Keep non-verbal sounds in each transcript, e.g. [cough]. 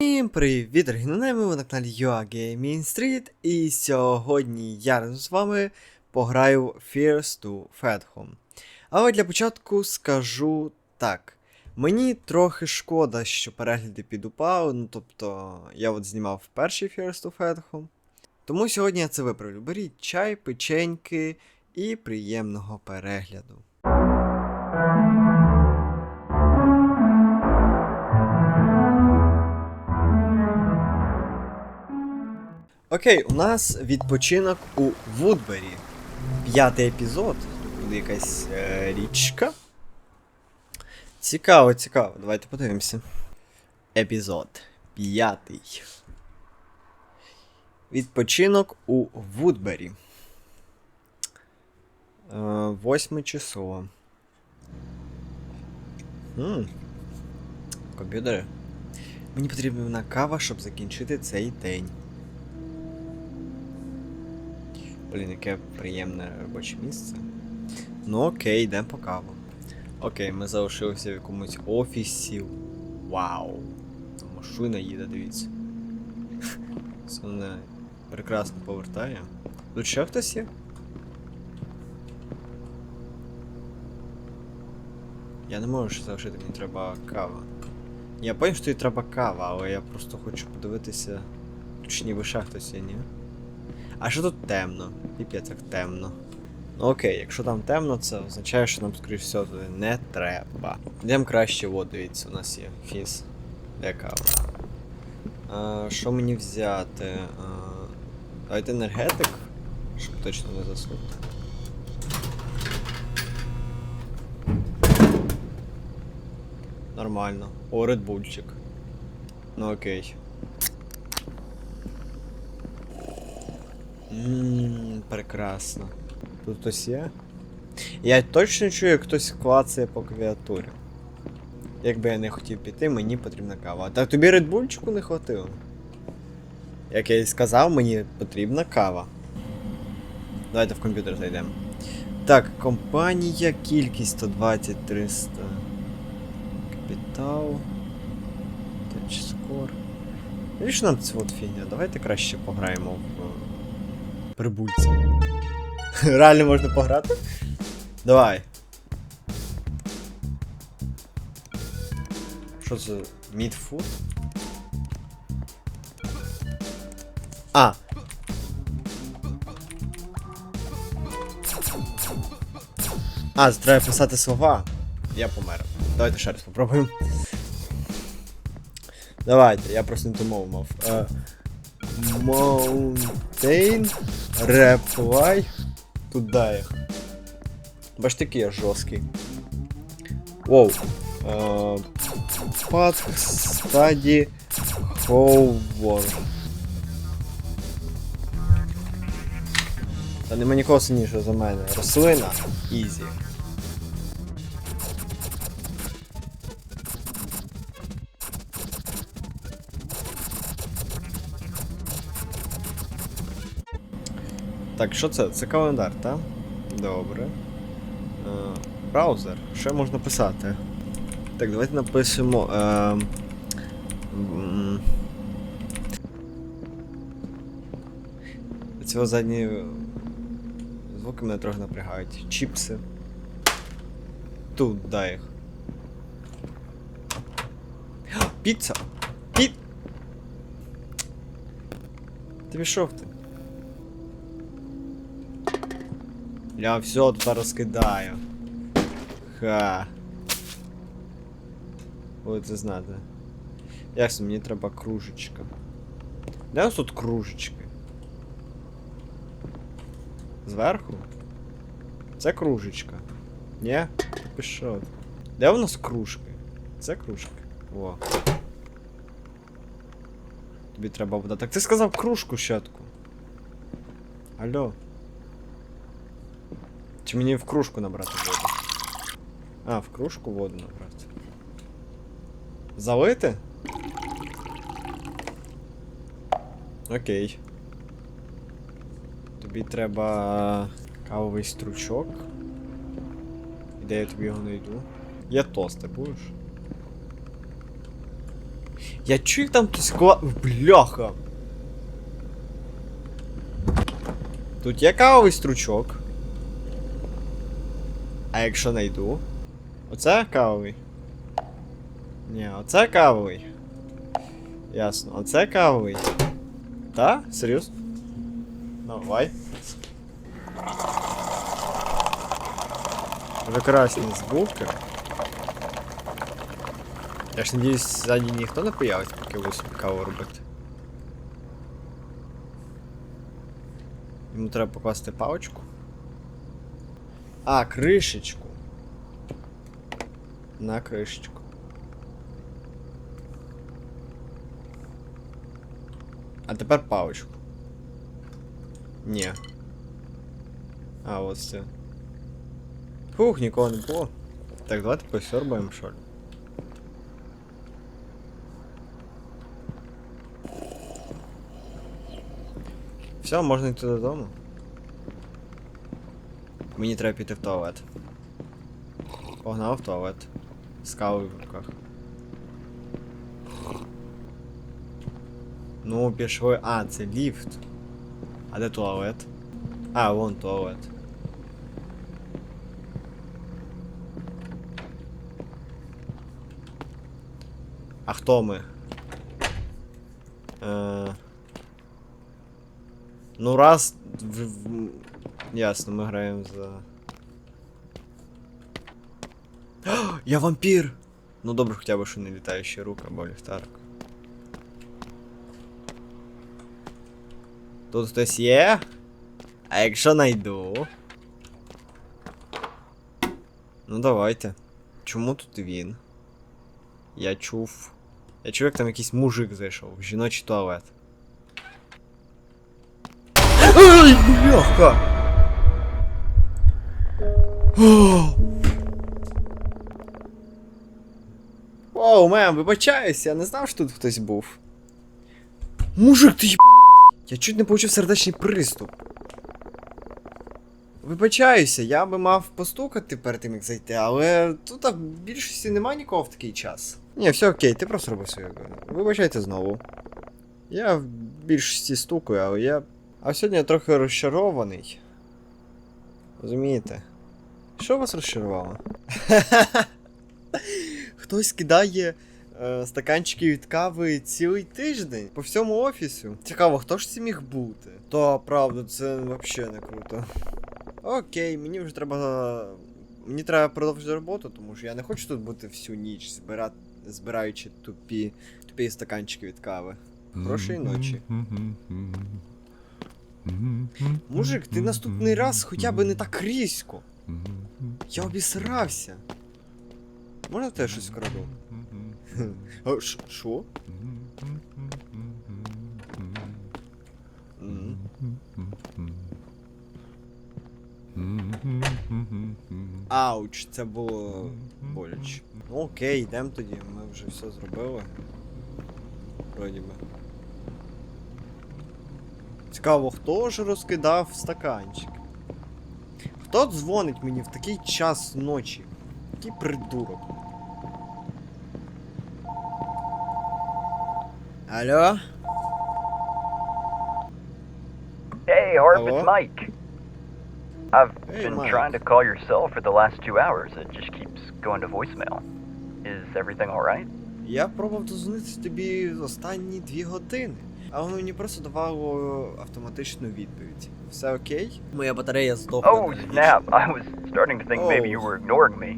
Всім привіт, дорогі нонейми, ви на каналі Gaming Street і сьогодні я разом з вами пограю в Fears to Fat Home. Але для початку скажу так. Мені трохи шкода, що перегляди підупали, ну тобто я от знімав перший Fears to Fat Home. Тому сьогодні я це виправлю. Беріть чай, печеньки і приємного перегляду. Окей, у нас відпочинок у Вудбері. П'ятий епізод. Тут буде якась е, річка. Цікаво, цікаво. Давайте подивимося. Епізод п'ятий. Відпочинок у Вудбері. Е, восьме число. Комп'ютери. Мені потрібна кава, щоб закінчити цей день. Блін, яке приємне робоче місце. Ну окей, йдемо по каву. Окей, ми залишилися в якомусь офісі. Вау! Машина їде, дивіться. [laughs] Це мене прекрасно повертає. Тут ще хтось є? Я не можу ще залишити, мені треба кава. Я пам'ятаю, що тобі треба кава, але я просто хочу подивитися. Ніби ще хтось є, ні? А що тут темно? Піпець як темно. Ну окей, якщо там темно, це означає, що нам, скоріш всього, туди не треба. Йдемо краще, от дивіться, у нас є фіс. Де кава. Що мені взяти? А, давайте енергетик, щоб точно не заснути. Нормально. О, редбульчик. Ну окей. Ммм, прекрасно. Тут хтось є? Я точно чую, як хтось клацає по клавіатурі. Якби я не хотів піти, мені потрібна кава. Так тобі редбульчику не хватило. Як я і сказав, мені потрібна кава. Давайте в комп'ютер зайдемо. Так, компанія, кількість 120 300. Капітал. Тачскор. Навіщо нам це от фігня? Давайте краще пограємо прибульці. [laughs] Реально можна пограти? Давай. Що це? Мідфуд? А. А, треба писати слова. Я помер. Давайте ще раз попробуємо. Давайте, я просто не ту мову мав. Е, Mountain Reply Туда їх. Бач такий я жорсткий. Воу. Е, Path Study Forward. Та нема нікого сильнішого за мене. Рослина. Ізі. Так, що це? Це календар, так? Добре. Е, браузер. Що можна писати? Так, давайте напишемо. Е, Цього задні звуки мене трохи напрягають. Чіпси. Тут, дай їх. Піца! Пі... Ти пішов ти? Я все тут розкидаю. Ха. Будете знати. Ясно, мені треба кружечка. Де у нас тут кружечки? Зверху? Це кружечка. Ні? Пішов. Де у нас кружки? Це кружки. О. Тобі треба вода. Так ти сказав кружку щатку. Алло. Чи мені в кружку набрати воду? А, в кружку воду набрати. Залити? Окей. Тобі треба кавовий стручок. І Де я тобі його знайду? Є тости, будеш? Я чую, там хтось кла... Бляха. Тут є кавовий стручок. А якщо найду? Оце кавовий? Ні, оце кавовий. Ясно, оце кавовий. Та? Серйозно? Давай. Прекрасні звуки. Я ж надіюсь, ззаді ніхто не появиться, поки ви собі каву робити. Йому треба покласти паличку. А, кришечку. На кришечку. А тепер паличку. Ні. А, ось це. Фух, нікого не було. Так, давайте посьорбаємо, що ли. Все, можна йти додому. Мені треба піти в туалет. Погнав в туалет. З в руках. Ну, пішли. А, це ліфт. А де туалет? А, вон туалет. А хто ми? Е... Ну раз. В... Ясно, ми граємо за. Я вампір! Ну добре, хоча б що не літаюча рука або ліхтарик. Тут хтось є? А якщо найду? Ну давайте. Чому тут він? Я чув. Я чув, як там якийсь мужик зайшов в жіночий туалет. Ай, бляха! Оу, мем, вибачаюся, я не знав, що тут хтось був. Мужик, ти єб... Я чуть не получив сердечний приступ. Вибачаюся, я би мав постукати перед тим, як зайти, але тут в більшості немає нікого в такий час. Ні, все окей, ти просто робив своє. Вибачайте знову. Я в більшості стукаю, але я. А сьогодні я трохи розчарований. Розумієте? Що вас розчарувало? [laughs] Хтось кидає е, стаканчики від кави цілий тиждень по всьому офісу. Цікаво, хто ж це міг бути? То правда, це взагалі не круто. Окей, мені вже треба. Мені треба продовжити роботу, тому що я не хочу тут бути всю ніч, збира... збираючи тупі, тупі стаканчики від кави. Хорошої ночі. Мужик, ти наступний раз хоча б не так різко. Я обісрався. Можна те щось вкраду? А, Що? Ауч, це було боляче. Ну окей, йдемо тоді, ми вже все зробили. Вроді би. Цікаво, хто ж розкидав стаканчик? Хто дзвонить мені в такий час ночі? Який придурок. Алло? Hey, Harp, Hello? it's Mike. I've Hey, been Mike. trying to call your cell for the last two hours. It just keeps going to voicemail. Is everything alright? Я пробував дозвонитися тобі останні дві години, а воно мені просто давало автоматичну відповідь. Все окей? Моя батарея здохла. Oh, на snap. I was starting to think maybe you Oh. were ignoring me.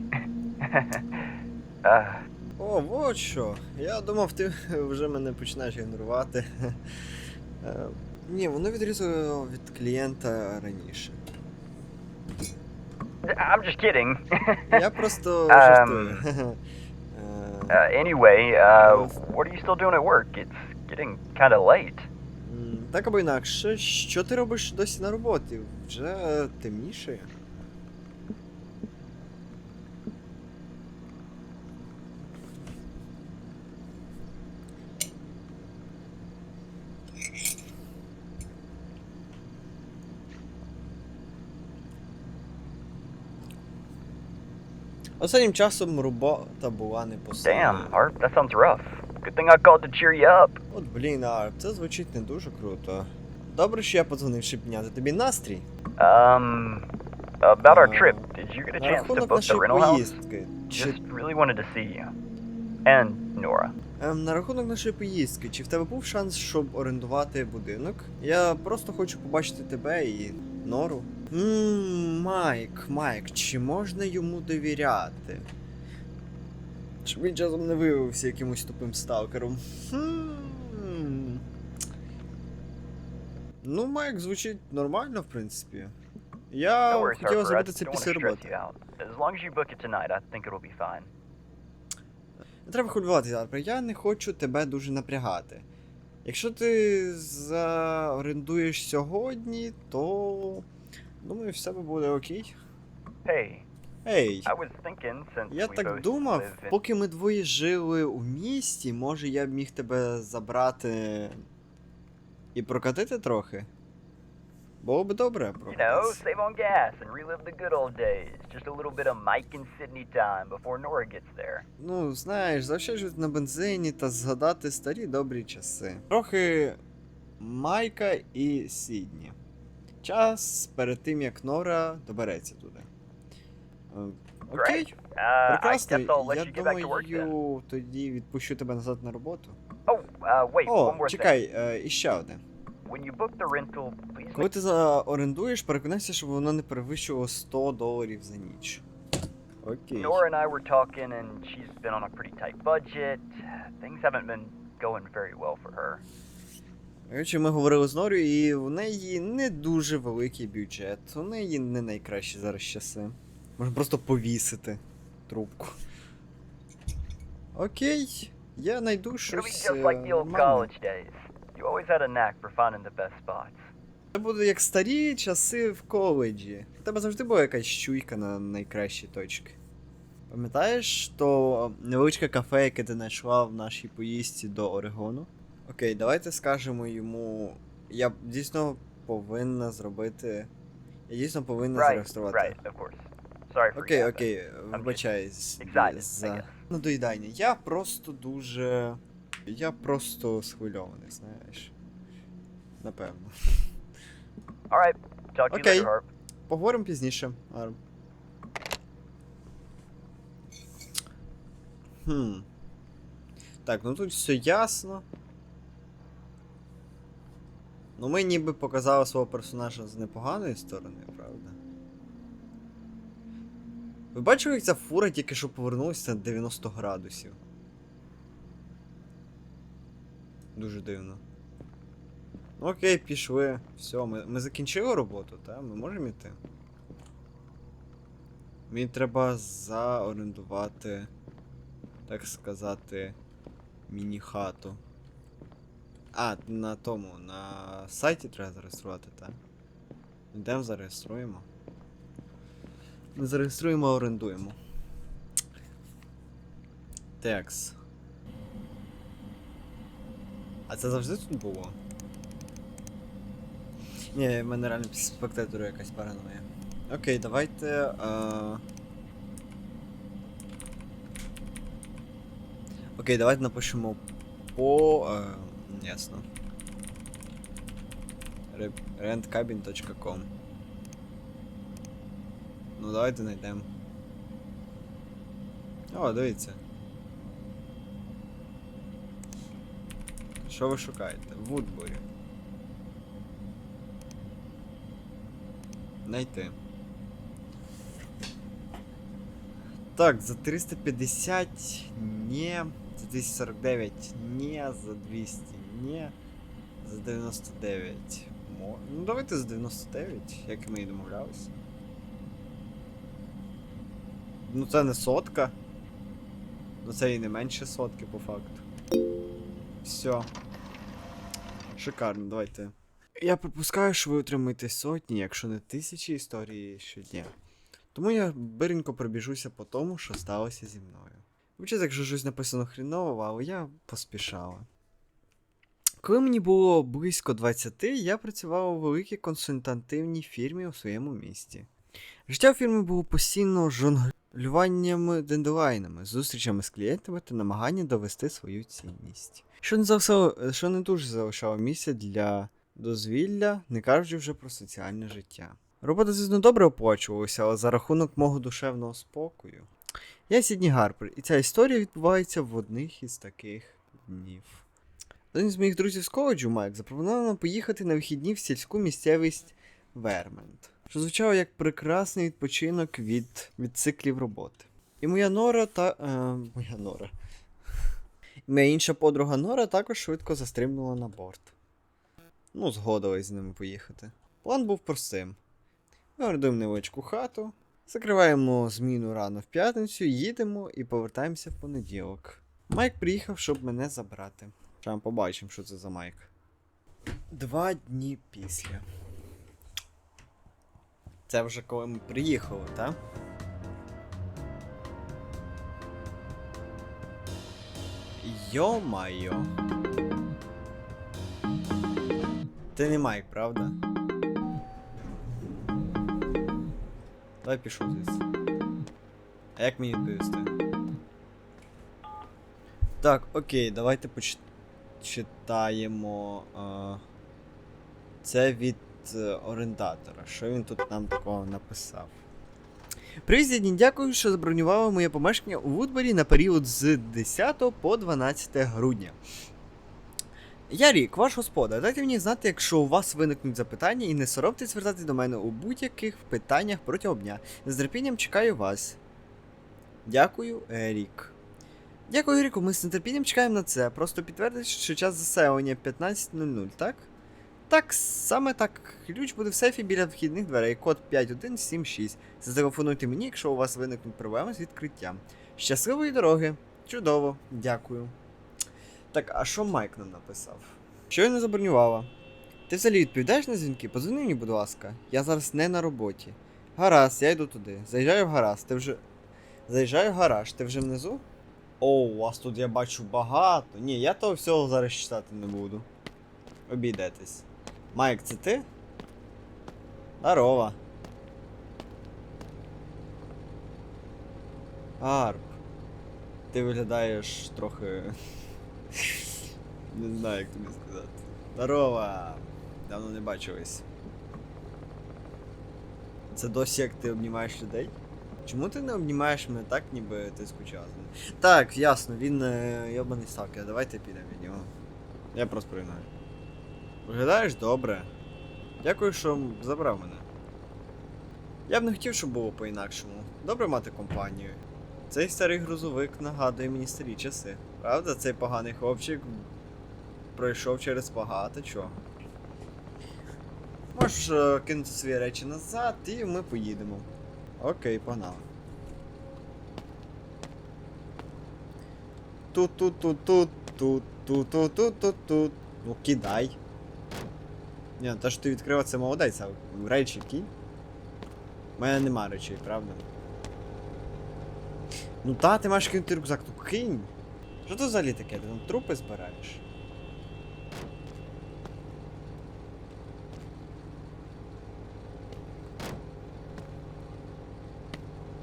[laughs] uh, О, вот що. Я думав, ти вже мене починаєш ігнорувати. Е, Ні, воно відрізало від клієнта раніше. I'm just kidding. Я просто Ем, [laughs] жартую. [laughs] Е, uh, anyway, uh, what are you still doing at work? It's getting kind of late. Так або інакше, що ти робиш досі на роботі? Вже темніше. Останнім часом робота була не Damn. Harp, that sounds rough. Good thing I called to cheer you up. От блін, а це звучить не дуже круто. Добре, що я подзвонив, щоб підняти тобі настрій. Um, about our Uh, trip, did you get a На chance to book the rental house? Just really wanted to see you. And Nora. Ем, на рахунок нашої поїздки, чи в тебе був шанс, щоб орендувати будинок? Я просто хочу побачити тебе і Нору. Ммм, Майк, Майк, чи можна йому довіряти? Щоб він часом не виявився якимось тупим сталкером. Хм. Ну, Майк звучить нормально, в принципі. Я хотів зробити це після роботи. As long as you book it tonight, I think it'll be fine. Не треба хвилюватися, Арпер, я не хочу тебе дуже напрягати. Якщо ти заорендуєш сьогодні, то. Думаю, все буде окей. Hey, Ей, thinking я так думав, поки ми двоє жили у місті, може я б міг тебе забрати і прокатити трохи. Було б добре You know, прокатитися. save on gas and relive the good old days. Just a little bit of Mike and Sydney time before Nora gets there. Ну, знаєш, заощаджувати на бензині та згадати старі добрі часи. Трохи Майка і Сідні. Час перед тим, як Нора добереться туди. Е, Окей, Uh, прекрасно. Я думаю, тоді відпущу тебе назад на роботу. Oh, uh, wait, one О, чекай, е, і одне. Коли ти заорендуєш, переконайся, щоб воно не перевищувало 100 доларів за ніч. Окей. Nora and I were talking, and she's been on a pretty tight budget. Things haven't been going very well for her. Коротше, ми говорили з Норою, і в неї не дуже великий бюджет. У неї не найкращі зараз часи. Можна просто повісити трубку. Окей. Я знайду It'll щось. е. Це буде як старі часи в коледжі. У тебе завжди була якась щуйка на найкращі точки. Пам'ятаєш то невеличке кафе, яке ти знайшла в нашій поїздці до Орегону? Окей, давайте скажемо йому. Я дійсно повинна зробити. Я дійсно повинна Right, зареєструвати. right, of course. Окей, окей, вибачаюсь за надоїдання. Я просто дуже. Я просто схвильований, знаєш. Напевно. All right, talk to you later, Harp. Поговоримо пізніше, Арм. Хм. Так, ну тут все ясно. Ну ми ніби показали свого персонажа з непоганої сторони, правда? Ви бачили, як ця фура тільки що повернулася на 90 градусів? Дуже дивно. Ну, Окей, пішли. Все, ми, ми закінчили роботу, так? Ми можемо йти. Мені треба заорендувати, так сказати, міні-хату. А, на тому, на сайті треба зареєструвати, так? Йдемо зареєструємо. Зареєструємо, орендуємо. Текс. А це завжди тут було? Ні, в мене реально спектатору якась параноя. Окей, давайте. А... Окей, давайте напишемо по. А... Ясно. Re- rentcabin.com Ну давайте знайдемо. О, дивіться. Що ви шукаєте? Вудбурі. Найти. Так, за 350 не. За 249 не. За 200 не. За 99. Мо... Ну давайте за 99, як ми і домовлялися. Ну це не сотка. Ну це і не менше сотки по факту. Все. Шикарно, давайте. Я припускаю, що ви отримаєте сотні, якщо не тисячі історій щодня. Тому я биренько пробіжуся по тому, що сталося зі мною. Вчиться, якщо щось написано хріново, але я поспішала. Коли мені було близько 20, я працював у великій консультативній фірмі у своєму місті. Життя у фірмі було постійно жонг... Полюваннями дендлайнами, зустрічами з клієнтами та намагання довести свою цінність. Що не, завсало, що не дуже залишало місця для дозвілля, не кажучи вже про соціальне життя. Робота, звісно, добре оплачувалася, але за рахунок мого душевного спокою. Я Сідні Гарпер, і ця історія відбувається в одних із таких днів. Один з моїх друзів з коледжу, Майк, запропонував нам поїхати на вихідні в сільську місцевість Вермент, що звучало як прекрасний відпочинок від, від циклів роботи. І моя Нора та. Е, моя Нора. Моя інша подруга Нора також швидко застрибнула на борт. Ну, згодились з ними поїхати. План був простим. Ми орендуємо невеличку хату, закриваємо зміну рано в п'ятницю, їдемо і повертаємося в понеділок. Майк приїхав, щоб мене забрати. Зараз побачимо, що це за Майк. Два дні після. Це вже коли ми приїхали, так? Йо-майо. Ти не Майк, правда? Давай пішов звідси. А як мені відповісти? Так, окей, давайте почитаємо. Це від е, орендатора. Що він тут нам такого написав? Привіт, дякую, що забронювали моє помешкання у Вудбері на період з 10 по 12 грудня. Я Рік, ваш господар. Дайте мені знати, якщо у вас виникнуть запитання, і не соромтесь звертатись до мене у будь-яких питаннях протягом дня. З терпінням чекаю вас. Дякую, е, Рік. Дякую, Ріку. Ми з нетерпінням чекаємо на це. Просто підтвердіть, що час заселення 15.00, так? Так, саме так. Ключ буде в сейфі біля вхідних дверей, код 5176. Зателефонуйте мені, якщо у вас виникнуть проблеми з відкриттям. Щасливої дороги! Чудово, дякую. Так, а що Майк нам написав? Що я не забронювала? Ти взагалі відповідаєш на дзвінки? Подзвони мені, будь ласка. Я зараз не на роботі. Гаразд, я йду туди. Заїжджаю в гараж, ти вже. Заїжджаю в гараж, ти вже внизу? О, у вас тут я бачу багато. Ні, я того всього зараз читати не буду. Обійдетесь. Майк, це ти? Здорово. Арп. Ти виглядаєш трохи. [laughs] Не знаю, як тобі сказати. Здорово! Давно не бачились. Це досі як ти обнімаєш людей? Чому ти не обнімаєш мене так, ніби ти скучав? Так, ясно, він е, йобаний сталкер, давайте підемо від нього. Я просто приймаю. Виглядаєш добре. Дякую, що забрав мене. Я б не хотів, щоб було по-інакшому. Добре мати компанію. Цей старий грузовик нагадує мені старі часи. Правда, цей поганий хлопчик пройшов через багато чого. Можеш е, кинути свої речі назад і ми поїдемо. Окей, погнали. тут тут тут тут тут тут тут тут тут тут Ну кидай. Ні, те, що ти відкрила, це молодець, а речі кинь. У мене нема речей, правда? Ну та, ти маєш кинути рюкзак, ну кинь. Що це взагалі таке? Ти там трупи збираєш?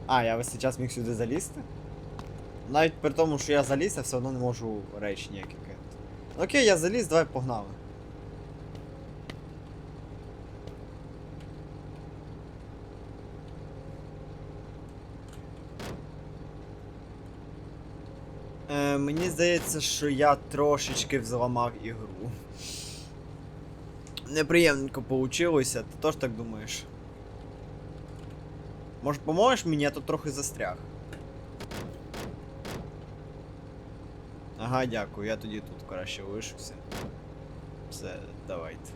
А, я весь цей час міг сюди залізти? Навіть при тому, що я заліз, я все одно не можу речі ніякі кинути. Окей, я заліз, давай погнали. Е, мені здається, що я трошечки взламав ігру. Неприємненько получилося, ти теж так думаєш? Може поможеш мені, я тут трохи застряг. Ага, дякую, я тоді тут краще лишуся. Все, давайте.